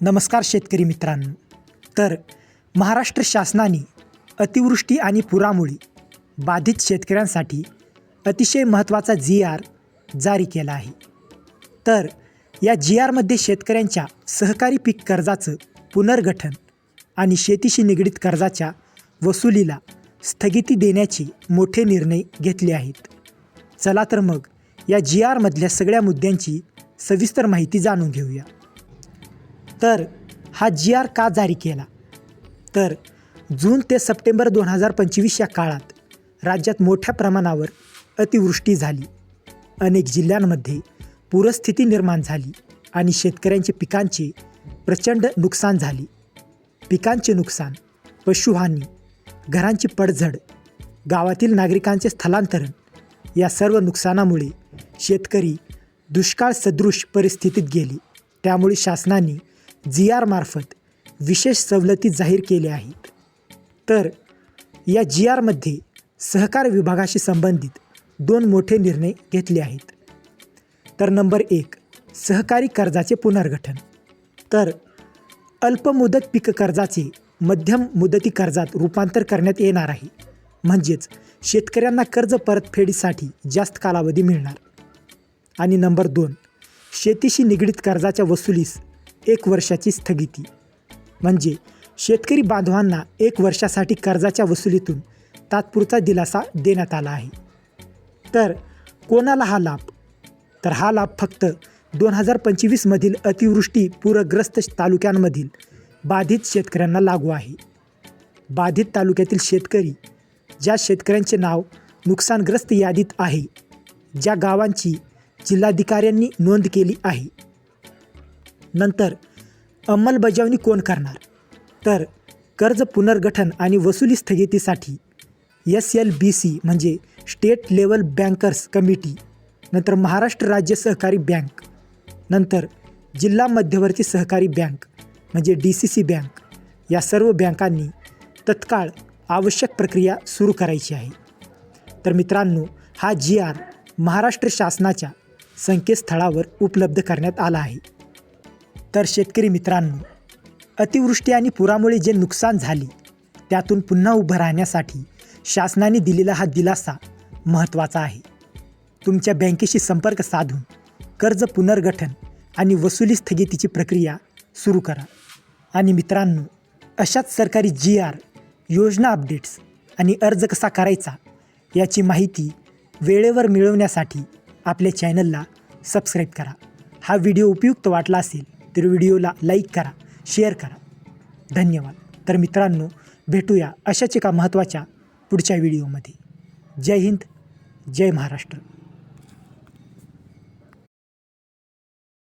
नमस्कार शेतकरी मित्रांनो. तर महाराष्ट्र शासनाने अतिवृष्टी आणि पुरामुळे बाधित शेतकऱ्यांसाठी अतिशय महत्त्वाचा जी आर जारी केला आहे. तर या जी आरमध्ये शेतकऱ्यांच्या सहकारी पीक कर्जाचं पुनर्गठन आणि शेतीशी निगडीत कर्जाच्या वसुलीला स्थगिती देण्याचे मोठे निर्णय घेतले आहेत. चला तर मग या जी आरमधल्या सगळ्या मुद्द्यांची सविस्तर माहिती जाणून घेऊया. तर हा जी आर का जारी केला? तर जून ते सप्टेंबर दोन हजार पंचवीस या काळात राज्यात मोठ्या प्रमाणावर अतिवृष्टी झाली. अनेक जिल्ह्यांमध्ये पूरस्थिती निर्माण झाली आणि शेतकऱ्यांचे पिकांचे प्रचंड नुकसान झाले. पिकांचे नुकसान पशुहानी घरांची पडझड गावातील नागरिकांचे स्थलांतरण या सर्व नुकसानामुळे शेतकरी दुष्काळ सदृश परिस्थितीत गेले. त्यामुळे शासनाने जी आरमार्फत विशेष सवलती जाहीर केल्या आहेत. तर या जी आरमध्ये सहकार विभागाशी संबंधित दोन मोठे निर्णय घेतले आहेत. तर नंबर एक सहकारी कर्जाचे पुनर्गठन. तर अल्पमुदत पीक कर्जाचे मध्यम मुदती कर्जात रूपांतर करण्यात येणार आहे. म्हणजेच शेतकऱ्यांना कर्ज परतफेडीसाठी जास्त कालावधी मिळणार. आणि नंबर दोन शेतीशी निगडीत कर्जाच्या वसुलीस एक वर्षाची स्थगिती. म्हणजे शेतकरी बांधवांना एक वर्षासाठी कर्जाच्या वसुलीतून तात्पुरता दिलासा देण्यात आला आहे. तर कोणाला हा लाभ? तर हा लाभ फक्त दोन हजार पंचवीसमधील अतिवृष्टी पूरग्रस्त तालुक्यांमधील बाधित शेतकऱ्यांना लागू आहे. बाधित तालुक्यातील शेतकरी ज्या शेतकऱ्यांचे नाव नुकसानग्रस्त यादीत आहे ज्या गावांची जिल्हाधिकाऱ्यांनी नोंद केली आहे नंतर अंमलबजावणी कोण करणार? तर कर्ज पुनर्गठन आणि वसुली स्थगितीसाठी एस एल बी सी म्हणजे स्टेट लेवल बँकर्स कमिटी नंतर महाराष्ट्र राज्य सहकारी बँक नंतर जिल्हा मध्यवर्ती सहकारी बँक म्हणजे डी सी सी बँक या सर्व बँकांनी तत्काळ आवश्यक प्रक्रिया सुरू करायची आहे. तर मित्रांनो हा जी आर महाराष्ट्र शासनाच्या संकेतस्थळावर उपलब्ध करण्यात आला आहे. तर शेतकरी मित्रांनो अतिवृष्टी आणि पुरामुळे जे नुकसान झाले त्यातून पुन्हा उभं राहण्यासाठी शासनाने दिलेला हा दिलासा महत्त्वाचा आहे. तुमच्या बँकेशी संपर्क साधून कर्ज पुनर्गठन आणि वसुली स्थगितीची प्रक्रिया सुरू करा. आणि मित्रांनो अशाच सरकारी जी आर योजना अपडेट्स आणि अर्ज कसा करायचा याची माहिती वेळेवर मिळवण्यासाठी आपल्या चॅनलला सबस्क्राईब करा. हा व्हिडिओ उपयुक्त वाटला असेल तर व्हिडिओला लाईक करा शेअर करा. धन्यवाद. तर मित्रांनो भेटूया अशाच एका महत्त्वाच्या पुढच्या व्हिडिओमध्ये. जय हिंद जय महाराष्ट्र.